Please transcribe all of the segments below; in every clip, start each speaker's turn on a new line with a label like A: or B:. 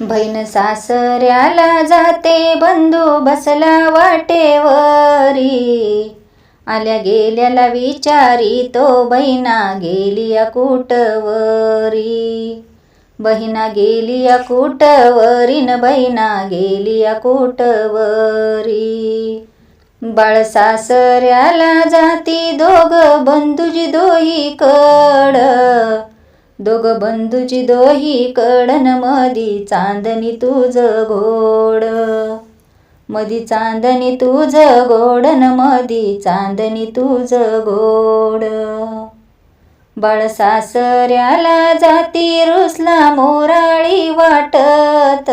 A: बहीण सासऱ्याला जाते बंधू बसला वाटेवरी. आल्या गेल्याला विचारी तो बहिणा गेलिया कुटवरी बहिणा गेलिया कुटवरीन बहिणा गेलिया कुटवरी बाळ सासऱ्याला जाती दोघ बंधुजी दोही कड दोघ बंधूची दोही कडन मधी चांदणी तुझ घोड मधी चांदणी तुझ घोडन मधी चांदणी तुझ गोड. बाळ सासऱ्याला जाती रुसला मोराळी वाटत.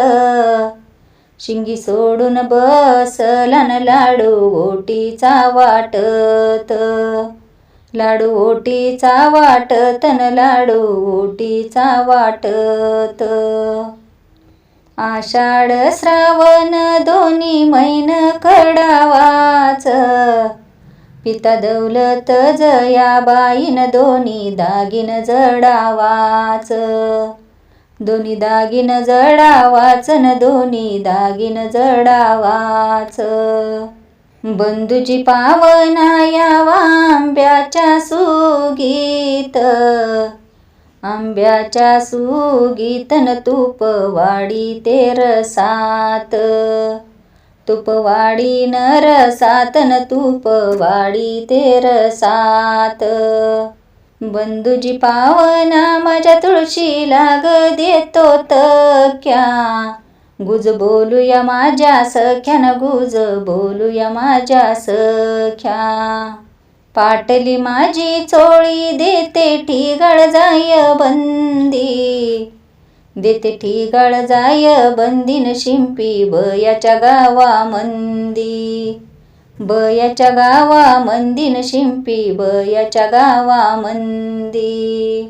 A: शिंगी सोडून बसला न लाडू ओटीचा वाटत. लाडू ओटीचा वाटत न लाडू ओटीचा वाटत. आषाढ श्रावण दोन्ही मैन कडावाच. पिता दौलत जयाबाईन दोन्ही दागिन जडावाच. दोन्ही दागिन जडावाच न दोन्ही दागिन जडावाच. बंधुजी पावना यावा आंब्याच्या सुगीत. आंब्याच्या सुगीतन तूप वाडी तेरसात तुपवाडी नरसातन तूप वाडी तेरसात बंधूजी पावना माझ्या तुळशी लाग देतो तक्या. गुज बोलूया माझ्या सख्यान गुज बोलूया माझ्या सख्या. पाटली माझी चोळी देते ठिगळ जाय बंदी. देते ठिगळ जाय बंदीन शिंपी बयाच्या गावा मंदी. बयाच्या गावा मंदीन शिंपी बयाच्या गावा मंदी.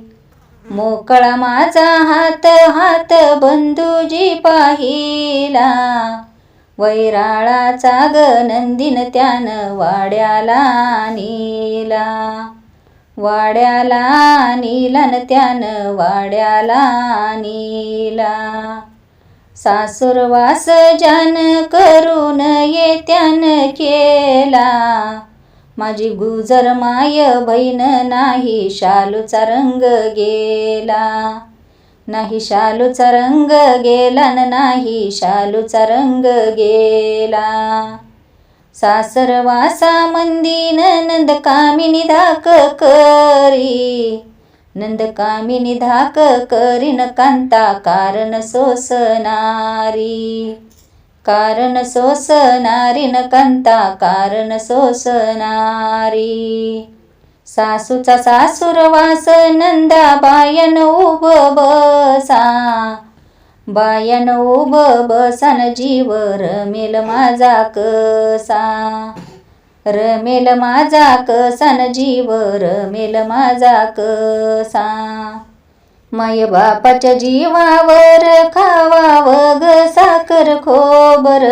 A: मोकळा माझा हात हात बंधूजी पाहिला. वैराळाचा ग नंदिन त्यानं वाड्याला नीला. वाड्याला नीलन न त्यानं वाड्याला नीला. सासुरवास जान करून येत्यान केला. माझी गुजर माय बहीण नाही शालूचा रंग गेला. नाही शालूचा रंग गेला न नाही शालूचा रंग गेला. सासरवासा मंदीन नंद कामिनी धाक करी. नंद कामिनी धाक करीन कांता कारण सोसनारी कारण सोसनारी न कांता कारण सोसनारी सासूचा सासूरवास नंदा बायन उभ बसा. बायन उभ बसन जीव रमेल माझा कसा. रमेल माझा कसन जीव रमेल माझा कसा. माय बापाच्या जीवावर खावाव ग साखर खोबर.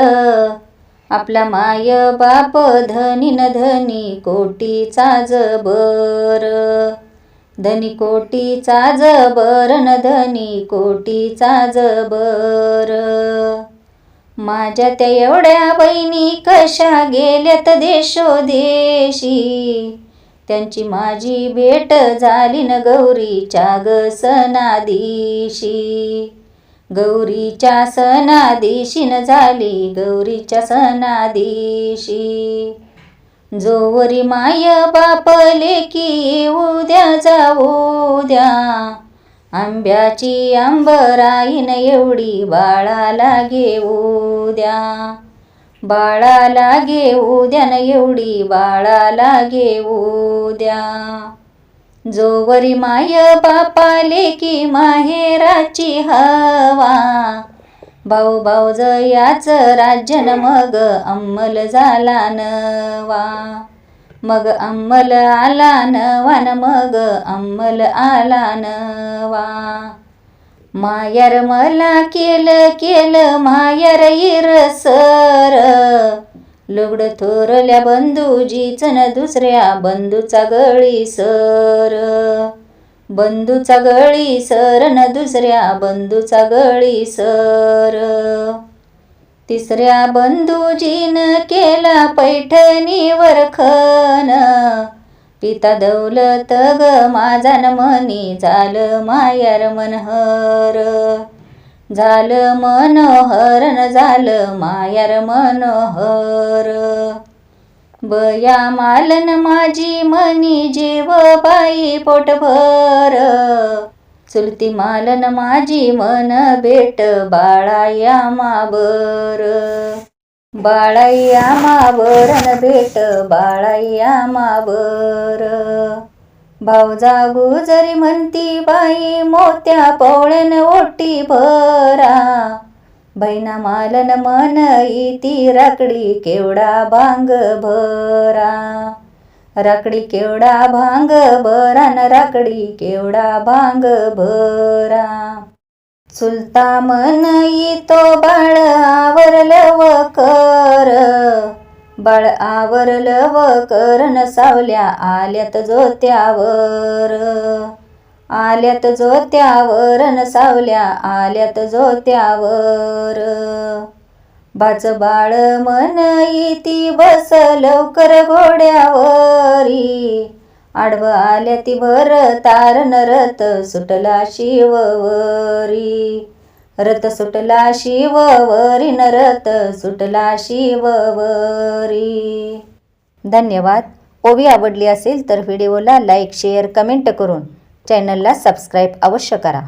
A: आपला माय बाप धनी न धनी कोटीचा जबर. धनी कोटीचा जबर न धनी कोटीचा जबर. माझ्या त्या एवढ्या बहिणी कशा गेल्यात देशोदेशी त्यांची माझी भेट झाली न गौरीच्या ग सणादिशी गौरीच्या सणादिशी न झाली गौरीच्या सणादिशी जोवरी माय बापले की उद्या जाऊ द्या. आंब्याची आंबराईन एवढी बाळाला घेऊ द्या. बाळाला घेऊ द्या न एवढी बाळाला घेऊ द्या. जोवरी माय बापाले की माहेराची हवा. भाऊ भाऊ याच राज्यन मग अंमल झाला नवा. मग अंमल आला नवा न मग अंमल आला नवा. मायर मला केलं केलं मायर इरसर लुगड थोरल्या बंधूजीच न दुसऱ्या बंधूचा गळी सर. बंधूचा गळी सर न दुसऱ्या बंधूचा गळी सर. तिसऱ्या बंधूजीन केला पैठणीवर खन पिता दौलत ग माझा न मनी झालं मायार मनहर. झालं मनोहर न झालं मायार मनोहर. बया मालन माझी मनी जेव बाई पोटभर. चुलती मालन माझी मन भेट बाळाया माबर. बाळाया माबर न भेट बाळाया माबर भाऊजा गुजरी म्हणती बाई मोत्या पोळ्यान ओटी भरा. बहिणा मालन मन ती राकडी केवडा भांग भरा. राकडी केवडा भांग भरा न राकडी केवडा भांग भरा. चुलता मन तो बाळ आवरलं व कर. बाळ आवरलं व करण न सावल्या आल्यात जोत्यावर. आल्यात जोत्यावर न सावल्या आल्यात जोत्यावर. बाच बाळ मन ती बस लवकर घोड्यावरी. आडव आल्या ती भर तार रथ सुटला शिववरी. रथ सुटला शिववरी न रथ सुटला शिववरी. धन्यवाद. ओवी आवडली असेल तर व्हिडिओला लाईक शेअर कमेंट करून चॅनलला सबस्क्राईब अवश्य करा.